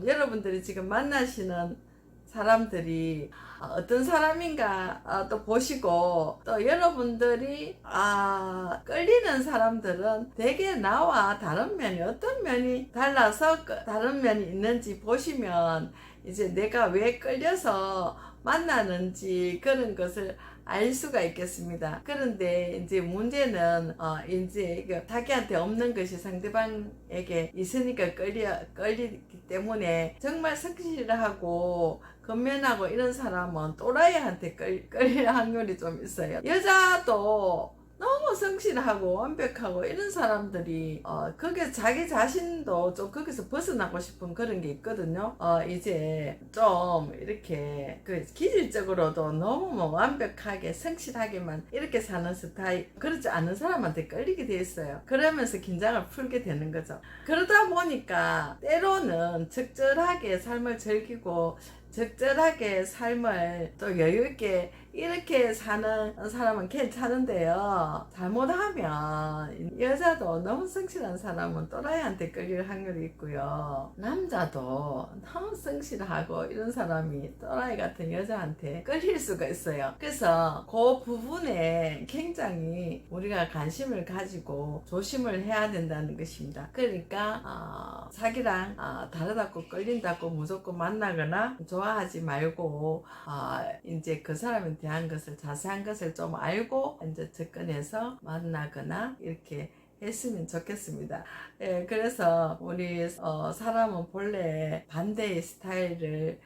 것처럼 여러분들이 지금 만나시는 사람들이 어떤 사람인가 아, 또 보시고 또 여러분들이 아 끌리는 사람들은 대개 나와 다른 면이 어떤 면이 달라서 그- 다른 면이 있는지 보시면 이제 내가 왜 끌려서 만나는지 그런 것을 알 수가 있겠습니다. 그런데 이제 문제는 어 이제 이거 자기한테 없는 것이 상대방에게 있으니까 끌려 끌리기 때문에 정말 성실하고 건면하고 이런 사람은 또라이한테 끌, 끌릴 확률이 좀 있어요. 여자도 너무 성실하고 완벽하고 이런 사람들이 어 그게 자기 자신도 좀 거기서 벗어나고 싶은 그런 게 있거든요. 어 이제 좀 이렇게 그 기질적으로도 너무 뭐 완벽하게 성실하게만 이렇게 사는 스타일 그렇지 않은 사람한테 끌리게 돼 있어요. 그러면서 긴장을 풀게 되는 거죠. 그러다 보니까 때로는 적절하게 삶을 즐기고 적절하게 삶을 또 여유있게 이렇게 사는 사람은 괜찮은데요. 잘못하면 여자도 너무 성실한 사람은 또라이한테 끌릴 확률이 있고요. 남자도 너무 성실하고 이런 사람이 또라이 같은 여자한테 끌릴 수가 있어요. 그래서 그 부분에 굉장히 우리가 관심을 가지고 조심을 해야 된다는 것입니다. 그러니까 어, 자기랑 어, 다르다고 끌린다고 무조건 만나거나 좋아하지 말고 어, 이제 그 사람에 대한 것을 자세한 것을 좀 알고 이제 접근해서 만나거나 이렇게 했으면 좋겠습니다. 예, 그래서 우리 어, 사람은 본래 반대의 스타일을